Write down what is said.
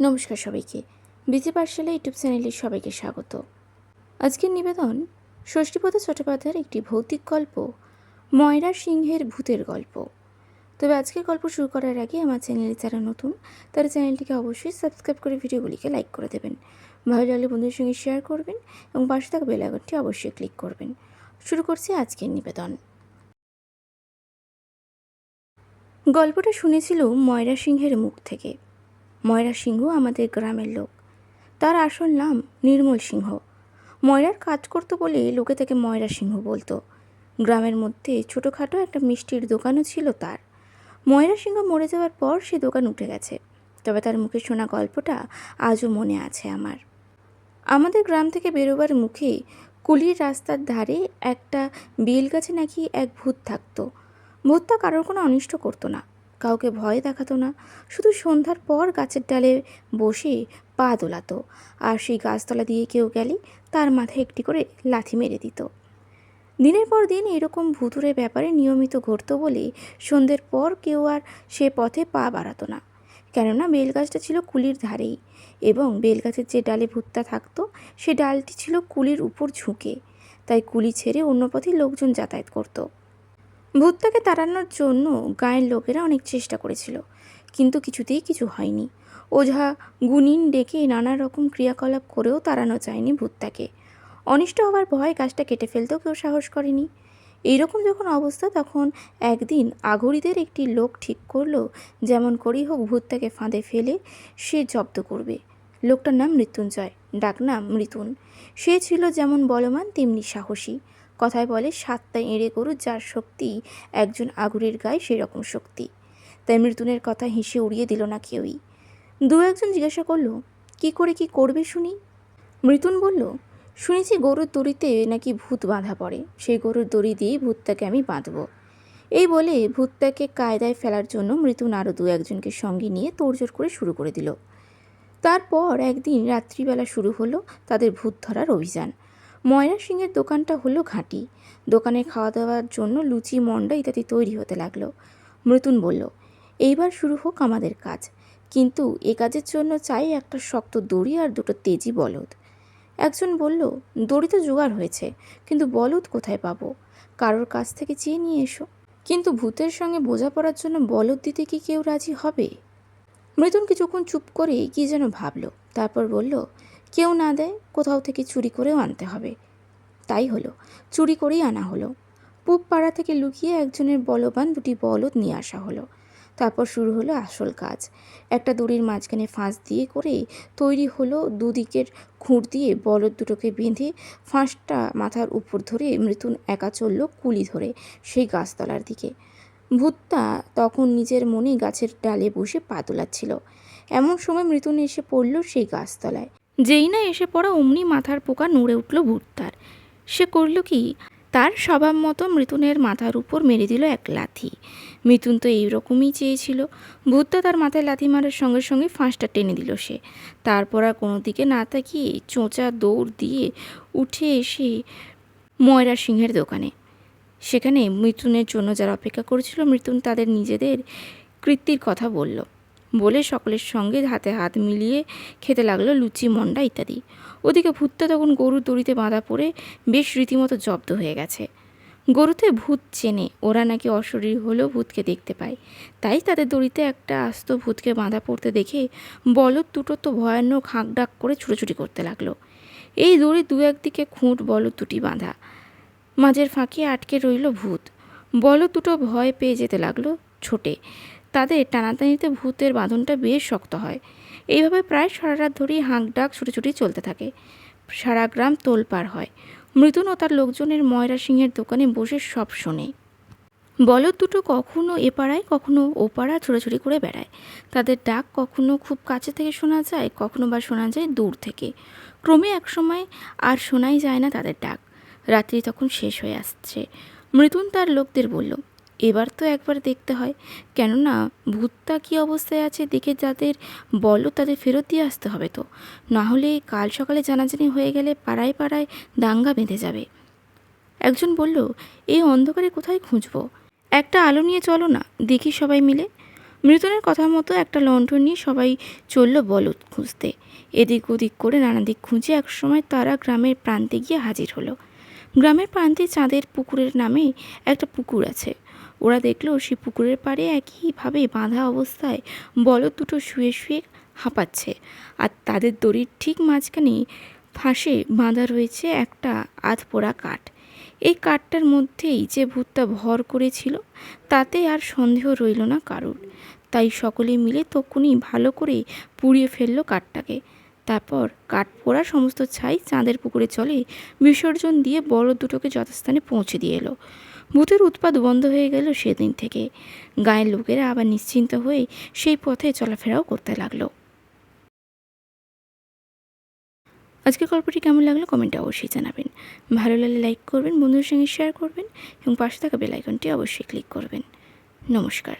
নমস্কার সবাইকে। বিজে পাঠশালা ইউটিউব চ্যানেলে সবাইকে স্বাগত। আজকের নিবেদন ষষ্ঠীপদ চট্টোপাধ্যায়ের একটি ভৌতিক গল্প, ময়রা সিংহের ভূতের গল্প। তবে আজকের গল্প শুরু করার আগে আমার চ্যানেলে যারা নতুন, তারা চ্যানেলটিকে অবশ্যই সাবস্ক্রাইব করে ভিডিওগুলিকে লাইক করে দেবেন। ভালো লাগলে বন্ধুদের সঙ্গে শেয়ার করবেন এবং পাশে থাকা বেল অবশ্যই ক্লিক করবেন। শুরু করছি আজকের নিবেদন। গল্পটা শুনেছিল ময়রা সিংহের মুখ থেকে। ময়রা সিংহ আমাদের গ্রামের লোক। তার আসল নাম নির্মল সিংহ। ময়রার কাজ করতো বলে লোকে তাকে ময়রা সিংহ বলতো। গ্রামের মধ্যে ছোটোখাটো একটা মিষ্টির দোকানও ছিল তার। ময়রা সিংহ মরে যাওয়ার পর সে দোকান উঠে গেছে। তবে তার মুখে শোনা গল্পটা আজও মনে আছে আমার। আমাদের গ্রাম থেকে বেরোবার মুখে কুলির রাস্তার ধারে একটা বেল গাছে নাকি এক ভূত থাকতো। ভূতটা কারোর কোনো অনিষ্ট করতো না। কাউকে ভয় দেখাতো না, শুধু সন্ধ্যার পর গাছের ডালে বসে পা দোলাতো আর সেই গাছতলা দিয়ে কেউ গেলে তার মাথায় একটি করে লাথি মেরে দিত। দিনের পর দিন এরকম ভুতুরে ব্যাপারে নিয়মিত ঘটতো বলে সন্ধ্যের পর কেউ আর সে পথে পা বাড়াতো না। কেননা বেলগাছটা ছিল কুলির ধারেই এবং বেলগাছের যে ডালে ভূতটা থাকতো, সে ডালটি ছিল কুলির উপর ঝুঁকে, তাই কুলি ছেড়ে অন্য পথে লোকজন যাতায়াত করতো। ভূতটাকে তাড়ানোর জন্য গায়ের লোকেরা অনেক চেষ্টা করেছিল, কিন্তু কিছুতেই কিছু হয়নি। ওঝা গুনিন ডেকে নানা রকম ক্রিয়াকলাপ করেও তাড়ানো যায়নি ভূতটাকে। অনিষ্ট হওয়ার ভয় গাছটা কেটে ফেলতেও কেউ সাহস করেনি। এইরকম যখন অবস্থা, তখন একদিন আঘরিদের একটি লোক ঠিক করল, যেমন করেই হোক ভূতটাকে ফাঁদে ফেলে সে জব্দ করবে। লোকটার নাম মৃত্যুঞ্জয়, ডাকনাম মৃতুন। সে ছিল যেমন বলবান, তেমনি সাহসী। কথায় বলে, সাতটা এঁড়ে গরু যার শক্তি একজন আগুরের গায়ে সেরকম শক্তি। তাই মৃতুনের কথা হেসে উড়িয়ে দিল না কেউই। দু একজন জিজ্ঞাসা করল, কি করে কি করবে শুনি? মৃতুন বলল, শুনেছি গরুর দড়িতে নাকি ভূত বাঁধা পড়ে। সেই গরুর দড়ি দিয়েই ভূতটাকে আমি বাঁধব। এই বলে ভূতটাকে কায়দায় ফেলার জন্য মৃতুন আরও দু একজনকে সঙ্গে নিয়ে তোড়জোড় করে শুরু করে দিল। তারপর একদিন রাত্রিবেলা শুরু হলো তাদের ভূত ধরার অভিযান। ময়রা সিংয়ের দোকানটা হলো ঘাঁটি। দোকানে খাওয়া দাওয়ার জন্য লুচি, মন্ডা ইত্যাদি তৈরি হতে লাগল। মৃতুন বলল, এইবার শুরু হোক আমাদের কাজ। কিন্তু এ কাজের জন্য চাই একটা শক্ত দড়ি আর দুটো তেজি বলদ। একজন বলল, দড়ি তো জোগাড় হয়েছে, কিন্তু বলদ কোথায় পাবো? কারোর কাছ থেকে চেয়ে নিয়ে এসো। কিন্তু ভূতের সঙ্গে বোঝাপড়ার জন্য বলদ দিতে কি কেউ রাজি হবে? মৃতুন কিছুক্ষণ চুপ করে কি যেন ভাবলো, তারপর বলল কেউ না দেয়, কোথাও থেকে চুরি করেও আনতে হবে। তাই হলো, চুরি করেই আনা হলো। পূব পাড়া থেকে লুকিয়ে একজনের বলবান দুটি বলদ নিয়ে আসা হলো। তারপর শুরু হলো আসল কাজ। একটা দড়ির মাঝখানে ফাঁস দিয়ে করে তৈরি হলো দুদিকের খুঁড় দিয়ে বলদ দুটোকে বেঁধে ফাঁসটা মাথার উপর ধরে মৃতুন একা চলল কুলি ধরে সেই গাছতলার দিকে। ভূতটা তখন নিজের মনে গাছের ডালে বসে পা তোলাচ্ছিল। এমন সময় মৃতুন এসে পড়ল সেই গাছতলায়। যেই না এসে পড়া অমনি মাথার পোকা নড়ে উঠল ভূতটার। সে করল কি? তার স্বভাব মতো মৃতুনের মাথার উপর মেরে দিল এক লাথি। মিথুন তো এইরকমই চেয়েছিল। ভূতটা তার মাথায় লাথি মারার সঙ্গে সঙ্গে ফাঁসটা টেনে দিল সে। তারপর আর কোনো দিকে না তাকিয়ে চোঁচা দৌড় দিয়ে উঠে এসে ময়রা সিংহের দোকানে। সেখানে মিথুনের জন্য যারা অপেক্ষা করেছিল, মৃতুন তাদের নিজেদের কৃত্তির কথা বলল। বলে সকলের সঙ্গে হাতে হাত মিলিয়ে খেতে লাগল লুচি, মন্ডা ইত্যাদি। ওদিকে ভূতটা তখন গরুর দড়িতে বাঁধা পড়ে বেশ রীতিমতো জব্দ হয়ে গেছে। গরুতে ভূত চেনে, ওরা নাকি অশরীর হলেও ভূতকে দেখতে পায়। তাই তাদের দড়িতে একটা আস্ত ভূতকে বাঁধা পড়তে দেখে বলদ দুটো তো ভয়ানক হাঁক ডাক করে ছুটোছুটি করতে লাগল। এই দড়ি দু একদিকে খুঁট, বলদ দুটি বাঁধা। মাঝের ফাঁকে আটকে রইল ভূত। বলদ দুটো ভয় পেয়ে যেতে লাগল ছোটে। তাদের টানাটানিতে ভূতের বাঁধনটা বেশ শক্ত হয়। এইভাবে প্রায় সারা রাত ধরেই হাঁক ডাক ছুটোছুটি চলতে থাকে। সারা গ্রাম তোলপাড় হয়। মৃতুন ও তার লোকজনের ময়রা সিংহের দোকানে বসে সব শোনে। বলদ দুটো কখনো এ পাড়ায়, কখনো ও পাড়া ছোটাছুটি করে বেড়ায়। তাদের ডাক কখনো খুব কাছে থেকে শোনা যায়, কখনো বা শোনা যায় দূর থেকে। ক্রমে একসময় আর শোনাই যায় না তাদের ডাক। রাত্রি তখন শেষ হয়ে আসছে। মৃতুন তার লোকদের বলল এবার তো একবার দেখতে হয়। কেননা ভূতটা কী অবস্থায় আছে দেখে যাদের বলো তাদের ফেরত দিয়ে আসতে হবে তো। না হলে কাল সকালে জানাজানি হয়ে গেলে পাড়ায় পাড়ায় দাঙ্গা বেঁধে যাবে। একজন বলল, এই অন্ধকারে কোথায় খুঁজবো? একটা আলো নিয়ে চলো না, দেখি সবাই মিলে। মৃতনের কথা মতো একটা লণ্ঠন নিয়ে সবাই চলল বলদ খুঁজতে। এদিক ওদিক করে নানা দিক খুঁজে একসময় তারা গ্রামের প্রান্তে গিয়ে হাজির হলো। গ্রামের প্রান্তে চাঁদের পুকুরের নামে একটা পুকুর আছে। ওরা দেখল সে পুকুরের পাড়ে একইভাবে বাঁধা অবস্থায় বলদ দুটো শুয়ে শুয়ে হাঁপাচ্ছে আর তাদের দড়ির ঠিক মাঝখানে ফাঁসে বাঁধা রয়েছে একটা আধ পোড়া কাঠ। এই কাঠটার মধ্যেই যে ভূতটা ভর করেছিল, তাতে আর সন্দেহ রইল না কারুর। তাই সকলে মিলে তখনই ভালো করে পুড়িয়ে ফেলল কাঠটাকে। তারপর কাঠ পোড়া সমস্ত ছাই চাঁদের পুকুরে চলে বিসর্জন দিয়ে বড় দুটোকে যথাস্থানে পৌঁছে দিয়ে এলো। ভূতের উৎপাদ বন্ধ হয়ে গেল সেদিন থেকে। গায়ের লোকেরা আবার নিশ্চিন্ত হয়ে সেই পথে চলাফেরাও করতে লাগল। আজকের গল্পটি কেমন লাগল কমেন্টে অবশ্যই জানাবেন। ভালো লাগলে লাইক করবেন, বন্ধুদের সঙ্গে শেয়ার করবেন এবং পাশে থাকা বেল আইকনটি অবশ্যই ক্লিক করবেন। নমস্কার।